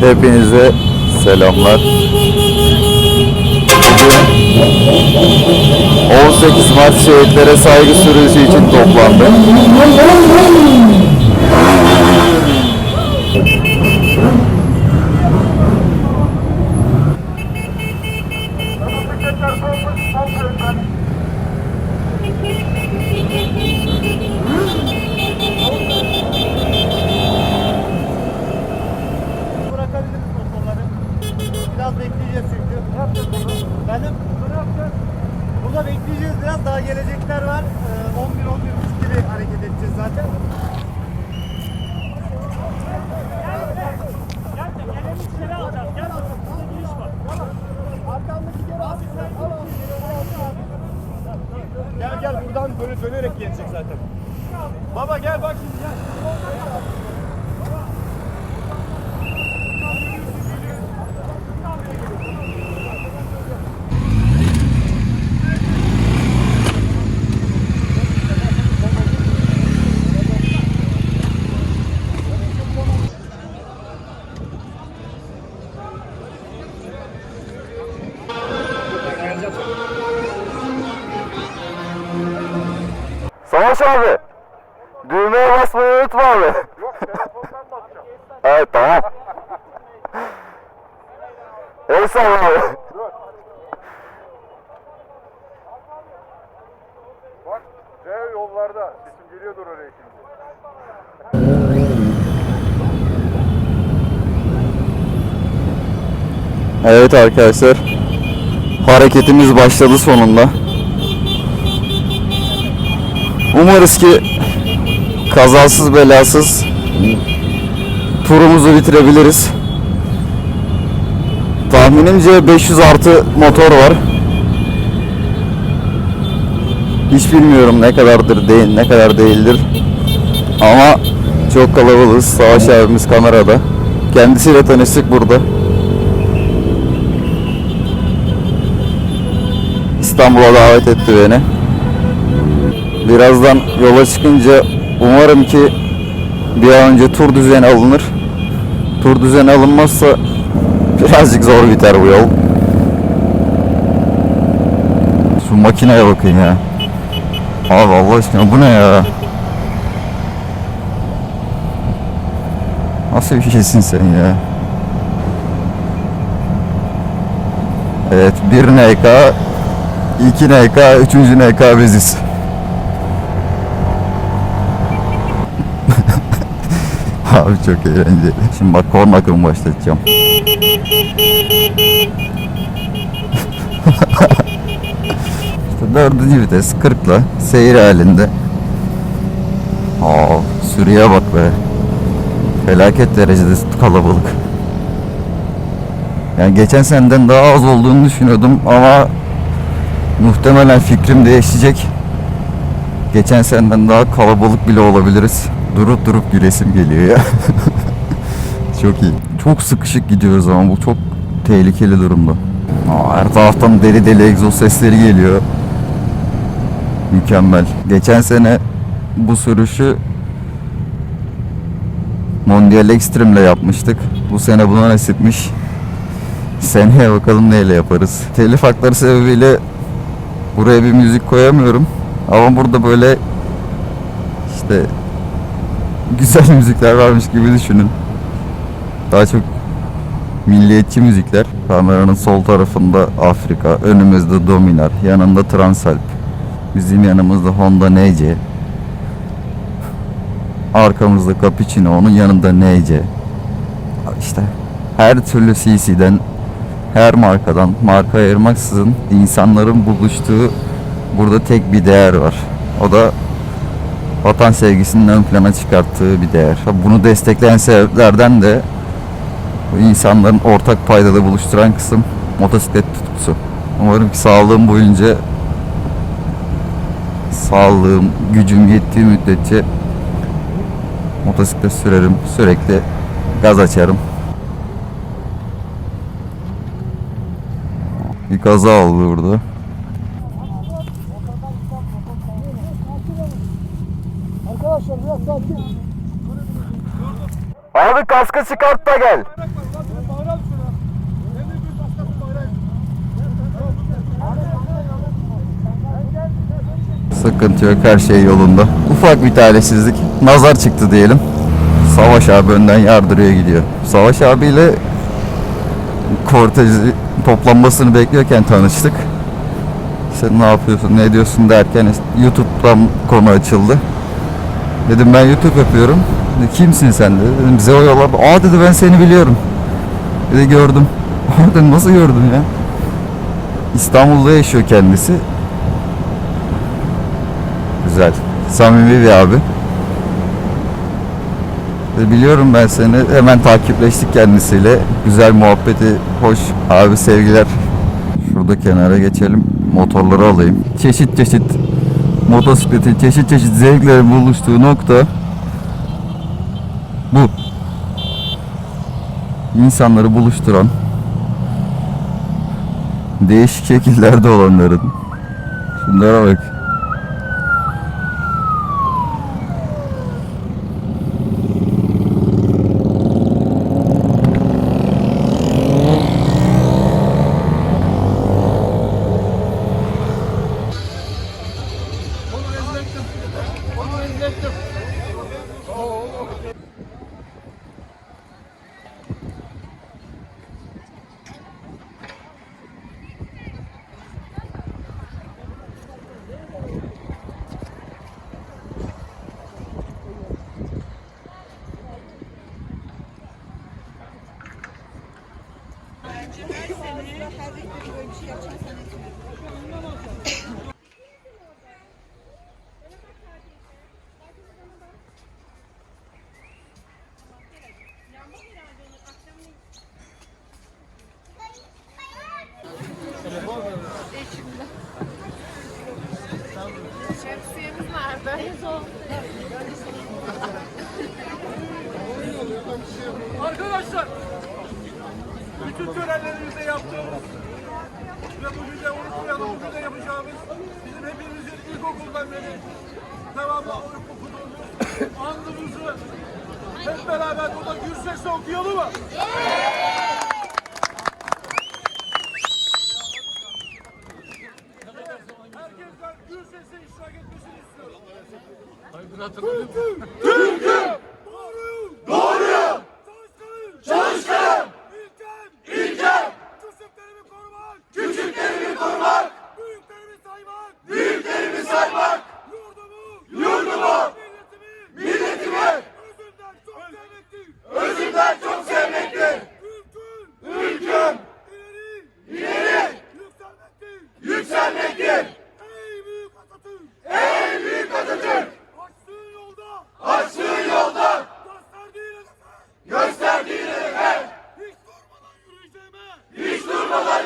Hepinize selamlar. Bugün 18 Mart şehitlere saygı sürücü için toplandık. Bırakabiliriz motorları. Bekleyeceğiz çünkü. Yapacağız burada? Benim. Burada bekleyeceğiz biraz. Daha gelecekler var. Ee, 11 11 gibi hareket edeceğiz zaten. Gel gel buradan böyle dönerek gelecek zaten. Baba gel bak şimdi gel. Savaş abi. Düğmeye basmayı unutma abi. Yok telefondan. Evet tamam. El salla abi. Bak C yollarda. Sesim geliyordur oraya şimdi. Evet arkadaşlar. Hareketimiz başladı sonunda. Umarız ki kazasız belasız turumuzu bitirebiliriz. Tahminimce 500 artı motor var. Hiç bilmiyorum ne kadardır değil, ne kadar değildir. Ama çok kalabalığız. Savaş abimiz kamerada. Kendisiyle tanıştık burada. İstanbul'a davet etti beni. Birazdan yola çıkınca umarım ki bir an önce tur düzeni alınır. Tur düzeni alınmazsa birazcık zor biter bu yol. Şu makineye bakayım ya. Abi Allah aşkına bu ne ya? Nasıl bir şeysin sen ya? Evet, bir NK, iki NK, üçüncü NK biziz. Abi çok eğlenceli. Şimdi bak korna akımı başlatacağım. işte dördüncü vites 40'la seyir halinde. Aa, sürüye bak be. Felaket derecede kalabalık. Yani geçen seneden daha az olduğunu düşünüyordum ama muhtemelen fikrim değişecek. Geçen seneden daha kalabalık bile olabiliriz. Durup durup gülesim geliyor ya. çok iyi. Çok sıkışık gidiyoruz ama bu çok tehlikeli durumda. Aa, her taraftan deli deli egzoz sesleri geliyor. Mükemmel. Geçen sene bu sürüşü Mondial Extreme'le yapmıştık. Bu sene buna nasipmiş. Seneye bakalım neyle yaparız. Telif hakları sebebiyle buraya bir müzik koyamıyorum. Ama burada böyle işte güzel müzikler varmış gibi düşünün. Daha çok milliyetçi müzikler. Kameranın sol tarafında Afrika, önümüzde Dominar, yanında Transalp. Bizim yanımızda Honda NC. Arkamızda Cappuccino, onun yanında NC. İşte her türlü CC'den, her markadan, marka ayırmaksızın insanların buluştuğu burada tek bir değer var. O da vatan sevgisinin ön plana çıkarttığı bir değer. Bunu destekleyen sebeplerden de insanların ortak paydada buluşturan kısım motosiklet tutkusu. Umarım ki sağlığım boyunca sağlığım, gücüm yettiği müddetçe motosiklet sürerim. Sürekli gaz açarım. Bir kaza oldu burada. Arkadaşlar biraz sakin. Abi kaskı çıkart da gel. Sıkıntı yok her şey yolunda. Ufak bir talihsizlik. Nazar çıktı diyelim. Savaş abi önden yardırıyor gidiyor. Savaş abiyle kortezi toplanmasını bekliyorken tanıştık. Sen ne yapıyorsun, ne ediyorsun derken YouTube'dan konu açıldı. Dedim ben YouTube yapıyorum. Kimsin sen dedi. Dedim bize o yola. Aa dedi ben seni biliyorum. Dedi gördüm. Dedim nasıl gördün ya? İstanbul'da yaşıyor kendisi. Güzel. Samimi bir abi. Dedi, biliyorum ben seni. Hemen takipleştik kendisiyle. Güzel muhabbeti, hoş abi sevgiler. Şurada kenara geçelim. Motorları alayım. Çeşit çeşit motosikletin çeşit çeşit zevklerin buluştuğu nokta bu. İnsanları buluşturan değişik şekillerde olanların şunlara bak. Arkadaşlar, bütün törenlerimizde yaptığımız ve bugün de unutmayalım, bugün de yapacağımız bizim hepimizin ilkokuldan beri devamlı okuduğumuz andımızı hep beraber burada gür sesle okuyalım mı? ধন্যবাদ